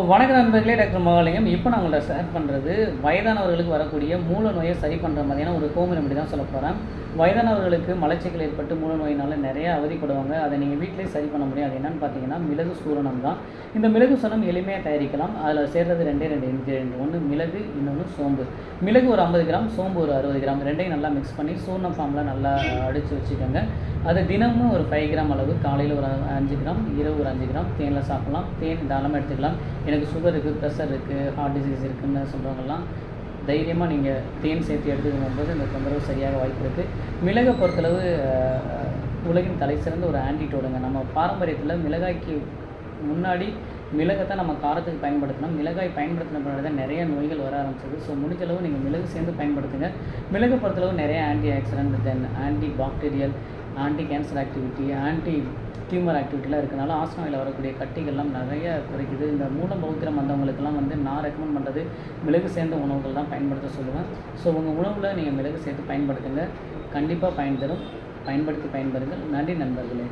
வணக்கம் நண்பர்களே டாக்டர் மகாலிங்கம். இப்போ நான் உங்கள்ட்ட ஷேர் பண்ணுறது வயதானவர்களுக்கு வரக்கூடிய மூல நோயை சரி பண்ணுற மாதிரியான ஒரு ஹோம் ரெமெடி தான் சொல்ல போகிறேன் வயதானவர்களுக்கு மலச்சிக்கல் ஏற்பட்டு மூல நோயினால் நிறைய அவதிப்படுவாங்க அதை நீங்கள் வீட்டிலேயே சரி பண்ண முடியும். அது என்னன்னு பார்த்தீங்கன்னா மிளகு சூரணம் தான். இந்த மிளகு சூரணம் எளிமையாக தயாரிக்கலாம். அதில் சேர்றது ரெண்டே ரெண்டு இன்க்ரீடியன்ட் ஒன்று மிளகு இன்னொன்று சோம்பு. மிளகு ஒரு ஐம்பது கிராம் சோம்பு ஒரு அறுபது கிராம். ரெண்டையும் நல்லா மிக்ஸ் பண்ணி சூர்ணம் ஃபார்மில் நல்லா அடித்து வச்சுக்கோங்க. அது தினமும் ஒரு ஃபைவ் கிராம் அளவு. காலையில் ஒரு அஞ்சு கிராம் இரவு ஒரு அஞ்சு கிராம். தேனில் சாப்பிடலாம். தேன் தாராளமாக எடுத்துக்கலாம். எனக்கு சுகர் இருக்குது ப்ரெஷர் இருக்குது ஹார்ட் டிசீஸ் இருக்குன்னு சொல்கிறவங்கலாம் தைரியமாக நீங்கள் தேன் சேர்த்து எடுத்துக்கும் போது இந்த தொந்தரவு சரியாக வாய்ப்பு இருக்குது மிளகை பொறுத்தளவு உலகின் தலை சிறந்த ஒரு ஆன்டிடோடுங்க நம்ம பாரம்பரியத்தில் மிளகாய்க்கு முன்னாடி மிளகை தான் நம்ம காரத்துக்கு பயன்படுத்தணும். மிளகாய் பயன்படுத்தின பின்னாடி தான் நிறைய நோய்கள் வர ஆரம்பிச்சது. ஸோ முடிஞ்சளவு நீங்கள் மிளகு சேர்ந்து பயன்படுத்துங்க. மிளகு பொறுத்தளவு நிறைய anti oxidant then anti bacterial anti cancer activity anti tumour ஆக்டிவிட்டிலாம் இருக்கனால ஆஸ்மாவில் வரக்கூடிய கட்டிகள்லாம் நிறைய குறைக்குது. இந்த மூலம் பௌத்திரம் வந்தவங்களுக்கெல்லாம் வந்து நான் ரெக்கமெண்ட் பண்ணுறது மிளகு சேர்ந்த உணவுகள் தான் பயன்படுத்த சொல்லுவேன். ஸோ உங்கள் உணவில் நீங்கள் மிளகு சேர்த்து பயன்படுத்துங்க. கண்டிப்பாக பயன் தரும். பயன்படுத்தி பயன்பெறுங்கள். நன்றி நண்பர்களே.